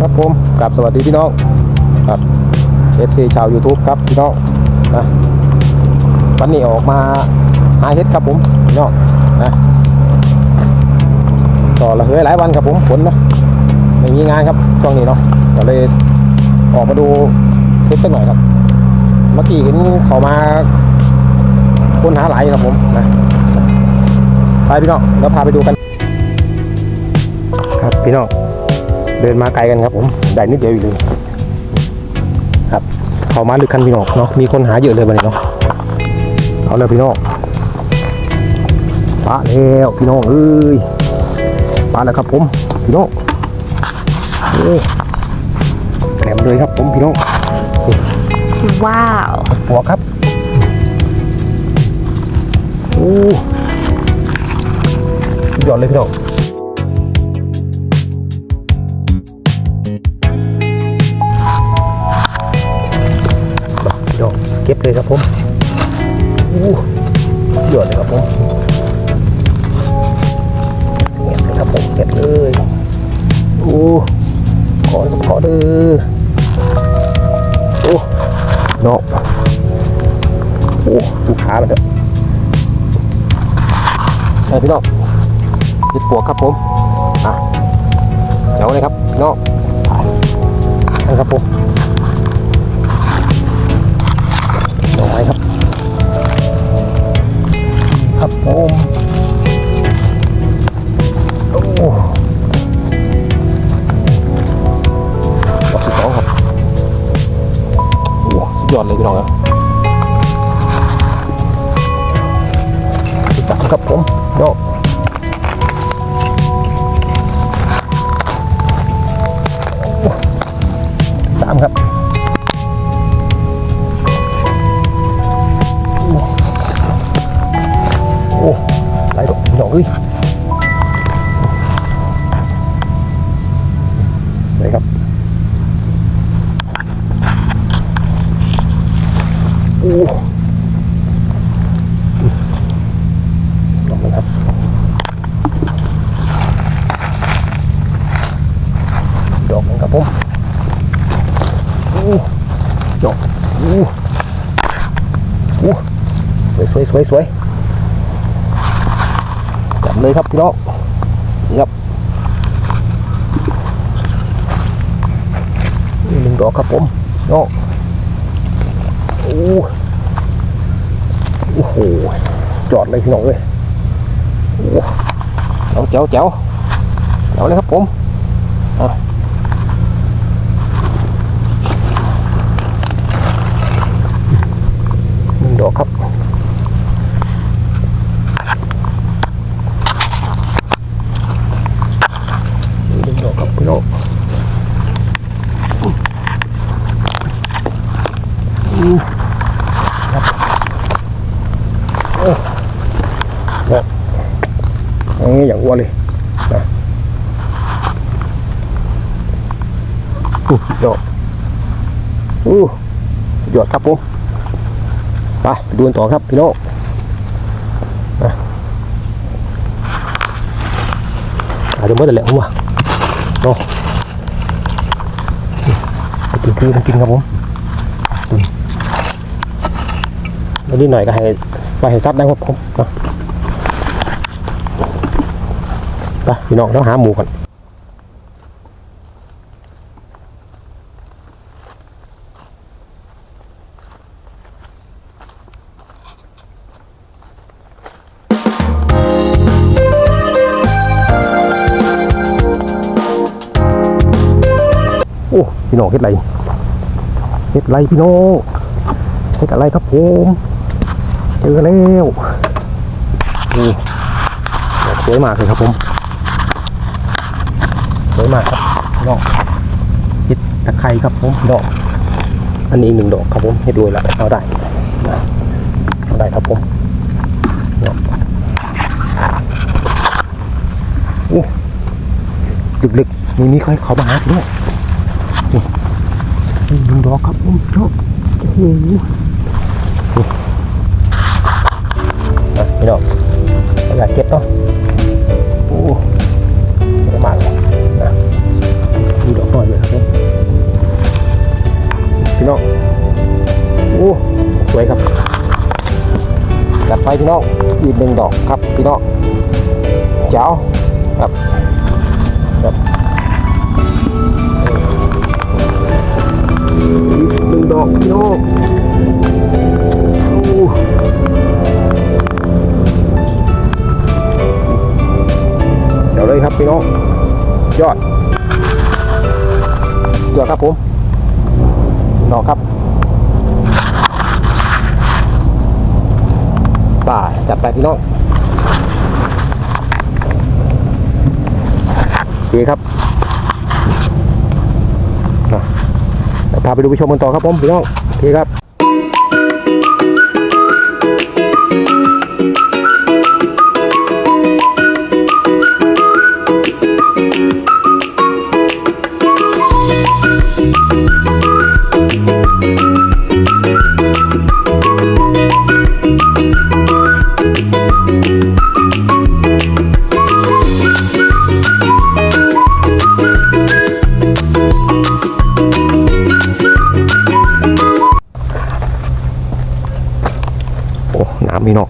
ครับผมกับสวัสดีพี่น้องครับ FC ชาว YouTube ครับพี่น้องนะวันนี้ออกมาหาเห็ดครับผมพี่น้องนะต่อละเหยหลายวันครับผมฝนเนาะไม่มีงานครับช่วงนี้เนาะก็เลยออกมาดูเห็ดสักหน่อยครับ เมื่อกี้เห็นเขามาค้นหาหลายครับผมนะไปพี่น้องเราพาไปดูกัน ครับพี่น้อง เดินมาไกลกันครับผมได้นิดเดียวอยู่เลยครับเขามาลึกคันพี่น้องเนาะมีคนหาเยอะเลยวันนี้เนาะเอาเลยพี่น้องปะแล้วพี่น้องเอ้ยปะแล้วครับผมพี่น้องเอ้ยแหลมเลยครับผมพี่น้องว้าวหัวครับโอ้สุดยอดเลยพี่น้อง ผมโอ้สุดยอดเลยครับผมเก็บเลยครับผมเก็บเลยโอ้ขอขอเด้อโอ้เนาะโอ้ดูขามันเถอะไปพี่น้องยึดปวกครับผมอะเจ๋วเลยครับพี่น้องไปครับผมายครับ ครับผมโอ้ดอกที่สองครับโอ้สุดยอดเลยพี่น้องครับติดตามครับผมเนาะ เอ้ยไหนครับ โอ้ลองเลยครับดอกนึงครับผมโอ้ดอกโอ้โอ้สวยสวยสวยสวย จับเลยครับพี่น้องนี่ครับหนึ่งดอกครับผมน้องโอ้โอ้โหจอดเลยพี่น้องเลยโอ้เจ๋วเจ๋วเจ๋วเจ๋วเลยครับผมหนึ่งดอกครับ ห นึ่งดอกครับพี่น้องนี่อย่างอ้วนเลยนะอู้ยอดอู้ยอดครับผมไปดูกันต่อครับพี่น้องนะอาจจะเมื่อแต่แหละผมว่า เนาะไปกินที่มันกินครับผมอืมแล้วนิดหน่อยก็ให้ไปให้ซับได้ครับผมไปพี่น้องต้องหาหมูก่อน น้องเฮ็ดไรเฮ็ดไรพี่น้องเฮ็ดอะไรครับผมเจอแล้วโอ้ดอกสวยมากเลยครับผมสวยมากครับดอกเห็ดตะไคร้ครับผมดอก อันนี้หนึ่งดอกครับผมเห็ดรวยละเอาได้เอาได้ครับผมดอกโอ้ดึกๆมีมีใครเขามาหาพี่น้องนี่ หนึ่งดอกครับผมชอบโอ้โหพี่ดอกอยากเก็บต้องโอ้ไม่มากนะดูดอกน้อยเลยครับผมพี่น้องโอ้สวยครับจัดไปพี่น้องอีกหนึ่งดอกครับพี่น้องเจ้าครับครับ กหนึ่งดอกพี่น้องอู้เดี๋ยวเลยครับพี่น้องยอดยอดครับผมดอกครับป่าจัดไปพี่น้องโอเคครับอะเดี๋ยว พาไปดูไปชมกันต่อครับผมพี่น้องโอเคครับ อ้น้ำมีนอก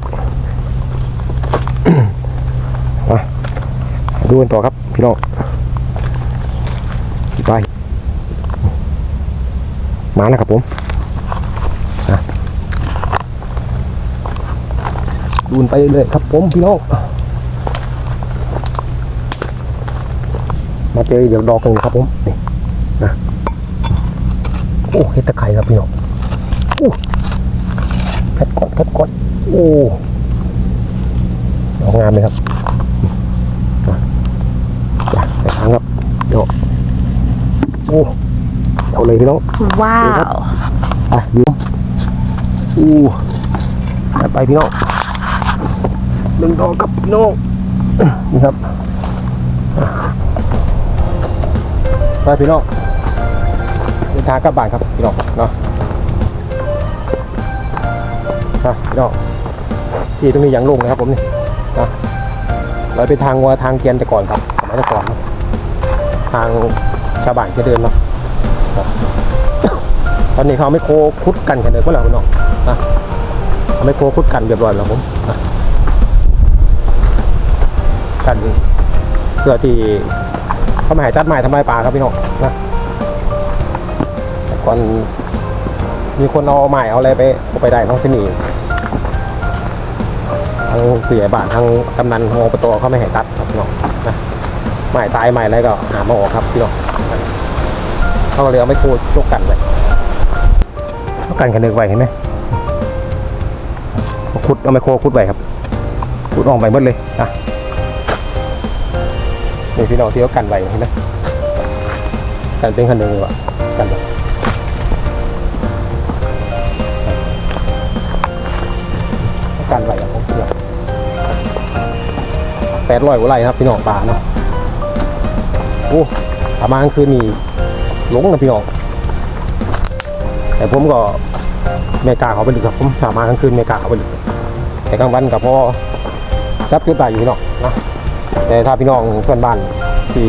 มาดูกันต่อครับพี่น้องไปมานะครับผมอะดูนไปเลยครับผมพี่น้องมาเจอเดี๋ยวดอกหนึ่งครับผมนี่นะโอ้เห็ดตะไคร้ครับพี่น้องโอ้คัดก่อนคัดก่อน โอ้ดอกงามเลยครับอะจ้ะใส่ทางครับเดี๋ยวโอ้เอาเลยพี่น้องว้าวอะดูอู้จัดไปพี่น้องหนึ่งดอกครับพี่น้องนี่ครับอะไปพี่น้องเดินทางกลับบ้านครับพี่น้องเนาะนะพี่น้อง ที่ตรงนี้ยังลงนะครับผมนี่นะเราไปทางวัวทางเกียนแต่ก่อนครับสมัยแต่ก่อนนะทางชาวบ้านจะเดินเนาะตอนนี้เขาไม่โคคุดกันกันเลยก็แล้วพี่น้องนะเอาไม่โคคุดกันเรียบร้อยแล้วผมนะกันเพื่อที่เขาไม่ให้ตัดไม้ทำลายป่าครับพี่น้องนะก่อนมีคนเอาไม้เอาอะไรไปเอาไปได้เนอกที่นี่างผู้ใหญ่บ้านทางกำนันทางอบตเขาไม่ให้ตัดครับพี่น้องนะไม้ตายไม้อะไรก็หามาออกครับพี่น้องเขาเลยเอาไม่คูดยกกันไว้ยกกันกันนึกไว้เห็นไหมขุดเอาไมโครขุดไว้ครับขุดออกไปหมดเลยอะนี่พี่น้องที่เขากันไว้เห็นไหมกันเป็นคันหนึ่งเลยว่ะกันไว้กันไหวของเพื่อ แปดร้อยกว่าไร่ครับพี่น้องป่าเนาะโอ้ถ้ามากลางคืนนี่หลงนะพี่น้องแต่ผมก็ไม่กาเขาไปลึกครับผมถ้ามากลางคืนไม่กาเขาไปลึกแต่กลางวันกับพ่อจับจุดได้อยู่พี่น้องนะแต่ถ้าพี่น้องเพื่อนบ้านที่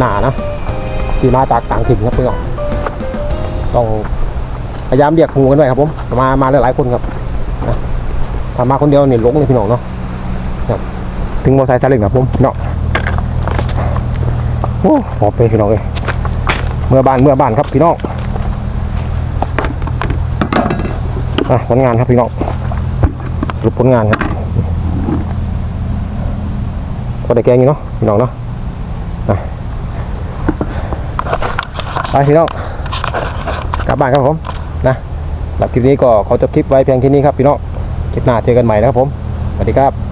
หนาๆนะที่มาจากต่างถิ่นครับพี่น้องต้องพยายามเรียกหมูกันไว้ครับผมมามาหลายๆคนครับถ้ามาคนเดียวเนี่หลงเลยพี่น้องเนาะครับ ถึงมอไซค์ซาเล้งครับผมเนาะโอ้หอบเลยพี่น้องเลยเมื่อบ้านเมื่อบ้านครับพี่น้องอะผลงานครับพี่น้องสรุปผลงานครับก็ได้แกงอยู่เนาะพี่น้องเนาะไปพี่น้องกลับบ้านครับผมนะหรับคลิปนี้ก็ขอจบคลิปไว้เพียงแค่นี้ครับพี่น้องคลิปหน้าเจอกันใหม่นะครับผมสวัสดีครับ